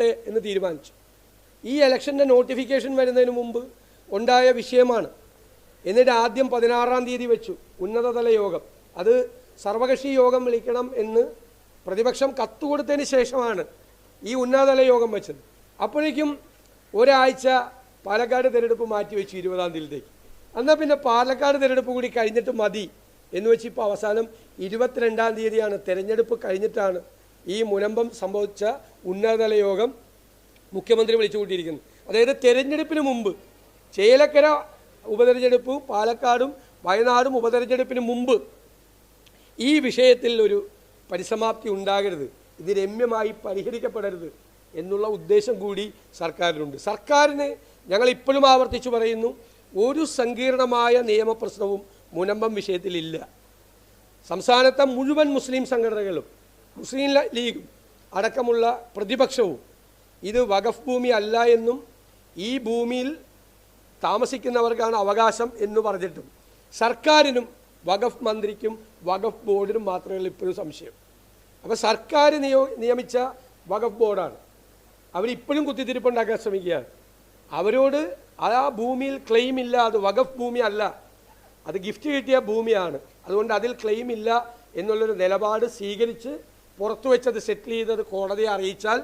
പോട്ടെ എന്ന് തീരുമാനിച്ചു. ഈ ഇലക്ഷന്റെ നോട്ടിഫിക്കേഷൻ വരുന്നതിന് മുമ്പ് ഉണ്ടായ വിഷയമാണ്. എന്നിട്ട് ആദ്യം പതിനാറാം തീയതി വെച്ചു ഉന്നതതല യോഗം. അത് സർവകക്ഷി യോഗം വിളിക്കണം എന്ന് പ്രതിപക്ഷം കത്ത് കൊടുത്തതിന് ശേഷമാണ് ഈ ഉന്നതതല യോഗം വെച്ചത്. അപ്പോഴേക്കും ഒരാഴ്ച പാലക്കാട് തിരഞ്ഞെടുപ്പ് മാറ്റിവെച്ചു ഇരുപതാം തീയതിയിലേക്ക്. എന്നാൽ പിന്നെ പാലക്കാട് തിരഞ്ഞെടുപ്പ് കൂടി കഴിഞ്ഞിട്ട് മതി എന്ന് വെച്ച് ഇപ്പോൾ അവസാനം ഇരുപത്തിരണ്ടാം തീയതിയാണ് തിരഞ്ഞെടുപ്പ് കഴിഞ്ഞിട്ടാണ് ഈ മുനമ്പം സംഭവിച്ച ഉന്നതതല യോഗം മുഖ്യമന്ത്രി വിളിച്ചു കൂട്ടിയിരിക്കുന്നു അതായത് തെരഞ്ഞെടുപ്പിന് മുമ്പ് ചേലക്കര ഉപതെരഞ്ഞെടുപ്പ് പാലക്കാടും വയനാടും ഉപതെരഞ്ഞെടുപ്പിന് മുമ്പ് ഈ വിഷയത്തിൽ ഒരു പരിസമാപ്തി ഉണ്ടാകരുത്. ഇത് രമ്യമായി പരിഹരിക്കപ്പെടരുത് എന്നുള്ള ഉദ്ദേശം കൂടി സർക്കാരിനുണ്ട്. സർക്കാരിന് ഞങ്ങൾ ഇപ്പോഴും ആവർത്തിച്ചു പറയുന്നു ഒരു സങ്കീർണമായ നിയമപ്രശ്നവും മുനമ്പം വിഷയത്തിലില്ല. സംസ്ഥാനത്തെ മുഴുവൻ മുസ്ലിം സംഘടനകളും മുസ്ലിം ലീഗും അടക്കമുള്ള പ്രതിപക്ഷവും ഇത് വഖഫ് ഭൂമി അല്ല എന്നും ഈ ഭൂമിയിൽ താമസിക്കുന്നവർക്കാണ് അവകാശം എന്ന് പറഞ്ഞിട്ടും സർക്കാരിനും വഖഫ് മന്ത്രിക്കും വഖഫ് ബോർഡിനും മാത്രമേ ഇപ്പോഴും സംശയം. അപ്പോൾ സർക്കാർ നിയോ നിയമിച്ച വഖഫ് ബോർഡാണ്. അവരിപ്പോഴും കുത്തിത്തിരിപ്പുണ്ടാക്കാൻ ശ്രമിക്കുകയാണ്. അവരോട് ആ ഭൂമിയിൽ ക്ലെയിം ഇല്ല അത് വഖഫ് ഭൂമി അല്ല. അത് ഗിഫ്റ്റ് കിട്ടിയ ഭൂമിയാണ്. അതുകൊണ്ട് അതിൽ ക്ലെയിം ഇല്ല എന്നുള്ളൊരു നിലപാട് സ്വീകരിച്ച് പുറത്തു വെച്ചത് സെറ്റിൽ ചെയ്തത് കോടതിയെ അറിയിച്ചാൽ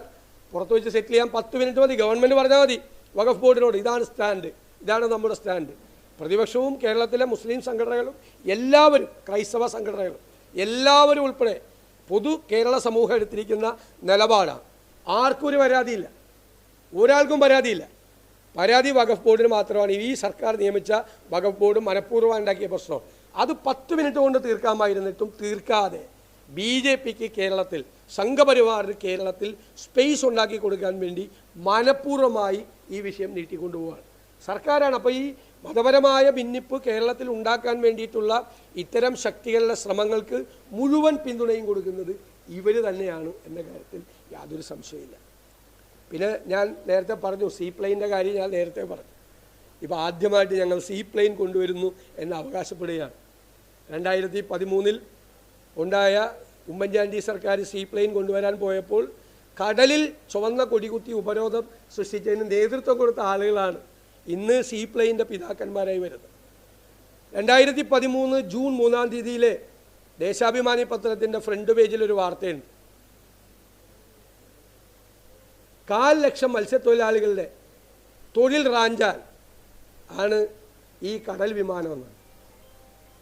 പുറത്തു വെച്ച് സെറ്റിൽ ചെയ്യാൻ പത്ത് മിനിറ്റ് മതി ഗവൺമെന്റ് പറഞ്ഞാൽ മതി. വഖഫ് ബോർഡിനോട് ഇതാണ് സ്റ്റാൻഡ് ഇതാണ് നമ്മുടെ സ്റ്റാൻഡ് പ്രതിപക്ഷവും കേരളത്തിലെ മുസ്ലിം സംഘടനകളും എല്ലാവരും ക്രൈസ്തവ സംഘടനകളും എല്ലാവരും ഉൾപ്പെടെ പൊതു കേരള സമൂഹം എടുത്തിരിക്കുന്ന നിലപാടാണ്. ആർക്കും ഒരു പരാതിയില്ല. ഒരാൾക്കും പരാതിയില്ല. പരാതി വഖഫ് ബോർഡിന് മാത്രമാണ്. ഈ സർക്കാർ നിയമിച്ച വഖഫ് ബോർഡ് മനഃപൂർവം ഉണ്ടാക്കിയ പ്രശ്നം. അത് പത്ത് മിനിറ്റ് കൊണ്ട് തീർക്കാമായിരുന്നിട്ടും തീർക്കാതെ ബി ജെ പിക്ക് കേരളത്തിൽ സംഘപരിവാറിന് കേരളത്തിൽ സ്പേസ് ഉണ്ടാക്കി കൊടുക്കാൻ വേണ്ടി മനഃപൂർവമായി ഈ വിഷയം നീട്ടിക്കൊണ്ടുപോവുകയാണ് സർക്കാരാണ് അപ്പോൾ ഈ മതപരമായ ഭിന്നിപ്പ് കേരളത്തിൽ ഉണ്ടാക്കാൻ വേണ്ടിയിട്ടുള്ള ഇത്തരം ശക്തികളുടെ ശ്രമങ്ങൾക്ക് മുഴുവൻ പിന്തുണയും കൊടുക്കുന്നത് ഇവർ തന്നെയാണ് എന്ന കാര്യത്തിൽ യാതൊരു സംശയമില്ല പിന്നെ ഞാൻ നേരത്തെ പറഞ്ഞു സീ പ്ലെയിന്റെ കാര്യം ഞാൻ നേരത്തെ പറഞ്ഞു. ഇപ്പോൾ ആദ്യമായിട്ട് ഞങ്ങൾ സീ പ്ലെയിൻ കൊണ്ടുവരുന്നു എന്ന് അവകാശപ്പെടുകയാണ്. രണ്ടായിരത്തി പതിമൂന്നിൽ ഉണ്ടായ ഉമ്മൻചാണ്ടി സർക്കാർ സീപ്ലെയിൻ കൊണ്ടുവരാൻ പോയപ്പോൾ കടലിൽ ചുവന്ന കൊടികുത്തി ഉപരോധം സൃഷ്ടിച്ചതിന് നേതൃത്വം കൊടുത്ത ആളുകളാണ് ഇന്ന് സീപ്ലെയിന്റെ പിതാക്കന്മാരായി വരുന്നത്. രണ്ടായിരത്തി പതിമൂന്ന് ജൂൺ മൂന്നാം തീയതിയിലെ ദേശാഭിമാനി പത്രത്തിന്റെ ഫ്രണ്ട് പേജിൽ ഒരു വാർത്തയുണ്ട്. കാൽ ലക്ഷം മത്സ്യത്തൊഴിലാളികളുടെ തൊഴിൽ റാഞ്ചാൻ ആണ് ഈ കടൽ വിമാനം എന്നാണ്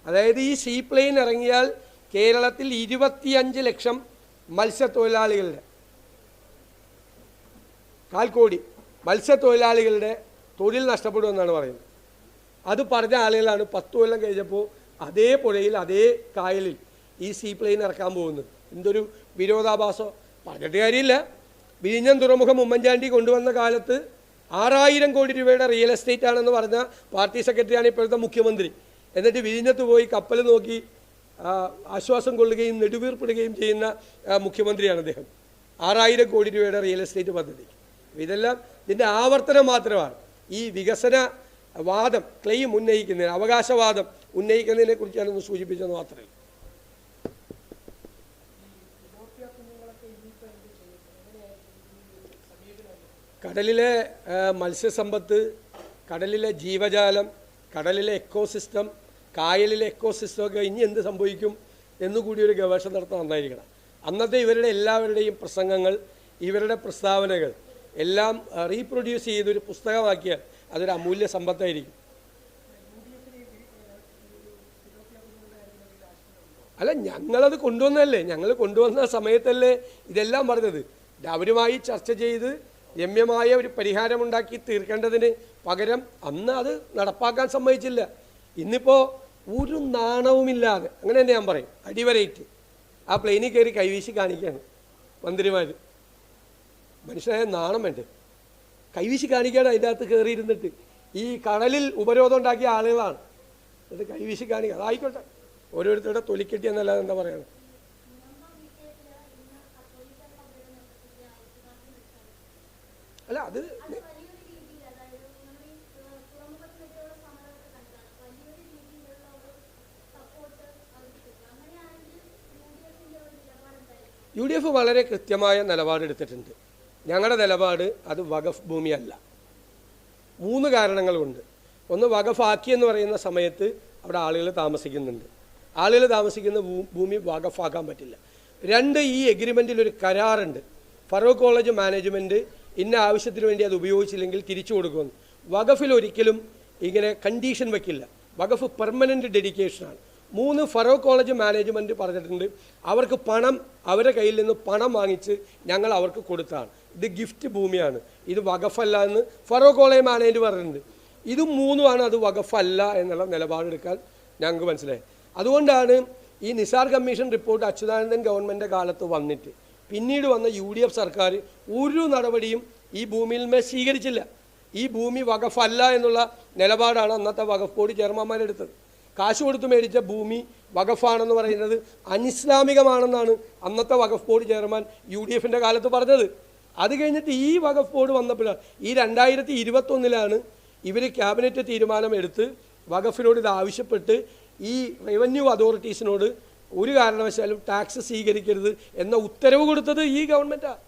അതായത് ഈ സീപ്ലെയിൻ ഇറങ്ങിയാൽ കേരളത്തിൽ ഇരുപത്തിയഞ്ച് ലക്ഷം മത്സ്യത്തൊഴിലാളികളുടെ കാൽക്കോടി കോടി മത്സ്യത്തൊഴിലാളികളുടെ തൊഴിൽ നഷ്ടപ്പെടുമെന്നാണ് പറയുന്നത്. അത് പറഞ്ഞ ആളുകളാണ് പത്ത് കൊല്ലം കഴിഞ്ഞപ്പോൾ അതേ പുഴയിൽ അതേ കായലിൽ ഈ സീ പ്ലെയിൻ ഇറക്കാൻ പോകുന്നത്. എന്തൊരു വിരോധാഭാസം. പറഞ്ഞിട്ട് കാര്യമില്ല. വിഴിഞ്ഞം തുറമുഖം ഉമ്മൻചാണ്ടി കൊണ്ടുവന്ന കാലത്ത് ആറായിരം കോടി രൂപയുടെ റിയൽ എസ്റ്റേറ്റ് ആണെന്ന് പറഞ്ഞ പാർട്ടി സെക്രട്ടറിയാണ് ഇപ്പോഴത്തെ മുഖ്യമന്ത്രി. എന്നിട്ട് വിഴിഞ്ഞത്ത് പോയി കപ്പൽ നോക്കി ആശ്വാസം കൊള്ളുകയും നെടുവീർപ്പിടുകയും ചെയ്യുന്ന മുഖ്യമന്ത്രിയാണ് അദ്ദേഹം. ആറായിരം കോടി രൂപയുടെ റിയൽ എസ്റ്റേറ്റ് പദ്ധതി. ഇതെല്ലാം ഇതിന്റെ ആവർത്തനം മാത്രമാണ്. ഈ വികസന വാദം ക്ലെയിം ഉന്നയിക്കുന്നതിന് അവകാശവാദം ഉന്നയിക്കുന്നതിനെ കുറിച്ചാണ് ഒന്ന് സൂചിപ്പിച്ചത് മാത്രമേ. കടലിലെ മത്സ്യസമ്പത്ത് കടലിലെ ജീവജാലം കടലിലെ എക്കോസിസ്റ്റം കായലിലെ എക്കോസിസ്റ്റമൊക്കെ ഇനി എന്ത് സംഭവിക്കും എന്നുകൂടി ഒരു ഗവേഷണം നടത്താൻ നന്നായിരിക്കണം. അന്നത്തെ ഇവരുടെ എല്ലാവരുടെയും പ്രസംഗങ്ങൾ ഇവരുടെ പ്രസ്താവനകൾ എല്ലാം റീപ്രൊഡ്യൂസ് ചെയ്തൊരു പുസ്തകമാക്കിയാൽ അതൊരു അമൂല്യ സമ്പത്തായിരിക്കും. അല്ല ഞങ്ങളത് കൊണ്ടുവന്നല്ലേ ഞങ്ങൾ കൊണ്ടുവന്ന സമയത്തല്ലേ ഇതെല്ലാം പറഞ്ഞത്. അവരുമായി ചർച്ച ചെയ്ത് രമ്യമായ ഒരു പരിഹാരമുണ്ടാക്കി തീർക്കേണ്ടതിന് പകരം അന്ന് അത് നടപ്പാക്കാൻ സമ്മതിച്ചില്ല. ഇന്നിപ്പോൾ ഒരു നാണവുമില്ലാതെ അങ്ങനെ തന്നെ ഞാൻ പറയും. അടിവരയിട്ട്. ആ പ്ലെയിനിൽ കയറി കൈവീശി കാണിക്കുകയാണ് മന്ത്രിമാർ മനുഷ്യനായ നാണം വേണ്ടേ? കൈവീശി കാണിക്കുകയാണ് അതിന്റെ അകത്ത് കയറിയിരുന്നിട്ട്. ഈ കടലിൽ ഉപരോധം ഉണ്ടാക്കിയ ആളുകളാണ്. എന്നിട്ട് കൈവീശി കാണിക്കുക അതായിക്കോട്ടെ. ഓരോരുത്തരുടെ തൊലിക്കെട്ടി എന്നല്ലാതെ എന്താ പറയുന്നത് അല്ല അത് യു ഡി എഫ് വളരെ കൃത്യമായ നിലപാടെടുത്തിട്ടുണ്ട് ഞങ്ങളുടെ നിലപാട് അത് വഖഫ് ഭൂമിയല്ല. മൂന്ന് കാരണങ്ങളുണ്ട്. ഒന്ന് വഖഫാക്കി എന്ന് പറയുന്ന സമയത്ത് അവിടെ ആളുകൾ താമസിക്കുന്നുണ്ട്. ആളുകൾ താമസിക്കുന്ന ഭൂമി വഖഫാക്കാൻ പറ്റില്ല. രണ്ട് ഈ എഗ്രിമെന്റിൽ ഒരു കരാറുണ്ട്. ഫറൂഖ് കോളേജ് മാനേജ്മെന്റ് ഇന്ന ആവശ്യത്തിന് വേണ്ടി അത് ഉപയോഗിച്ചില്ലെങ്കിൽ തിരിച്ചു കൊടുക്കുമെന്ന്. വഖഫിൽ ഒരിക്കലും ഇങ്ങനെ കണ്ടീഷൻ വയ്ക്കില്ല വഖഫ് പെർമനന്റ് ഡെഡിക്കേഷനാണ് മൂന്ന് ഫറോ കോളേജ് മാനേജ്മെന്റ് പറഞ്ഞിട്ടുണ്ട്. അവർക്ക് പണം അവരുടെ കയ്യിൽ നിന്ന് പണം വാങ്ങിച്ച് ഞങ്ങൾ അവർക്ക് കൊടുത്താണ്. ഇത് ഗിഫ്റ്റ് ഭൂമിയാണ്. ഇത് വകഫല്ല എന്ന് ഫറോ കോളേജ് മാനേജ് പറഞ്ഞിട്ടുണ്ട്. ഇത് മൂന്നുമാണ് അത് വകഫല്ല എന്നുള്ള നിലപാടെടുക്കാൻ ഞങ്ങൾക്ക് മനസ്സിലായി. അതുകൊണ്ടാണ് ഈ Nisar commission report Achuthanandan government കാലത്ത് വന്നിട്ട്. പിന്നീട് വന്ന യു ഡി എഫ് സർക്കാർ ഒരു നടപടിയും ഈ ഭൂമിയിൽ മേൽ സ്വീകരിച്ചില്ല. ഈ ഭൂമി വകഫല്ല എന്നുള്ള നിലപാടാണ് അന്നത്തെ വകഫ് ബോർഡ് ചെയർമാന്മാരെടുത്തത് കാശ് കൊടുത്ത് മേടിച്ച ഭൂമി വഖഫാണെന്ന് പറയുന്നത് അനിസ്ലാമികമാണെന്നാണ് അന്നത്തെ Waqf board chairman U D എഫിന്റെ കാലത്ത് പറഞ്ഞത്. അത് കഴിഞ്ഞിട്ട് ഈ വഖഫ് ബോർഡ് വന്നപ്പോഴാണ് ഈ രണ്ടായിരത്തി ഇരുപത്തൊന്നിലാണ് ഇവർ ക്യാബിനറ്റ് തീരുമാനമെടുത്ത് വഖഫിനോട് ഇത് ആവശ്യപ്പെട്ട് ഈ റവന്യൂ അതോറിറ്റീസിനോട് ഒരു കാരണവശാലും ടാക്സ് സ്വീകരിക്കരുത് എന്ന ഉത്തരവ് കൊടുത്തത് ഈ ഗവൺമെന്റാണ്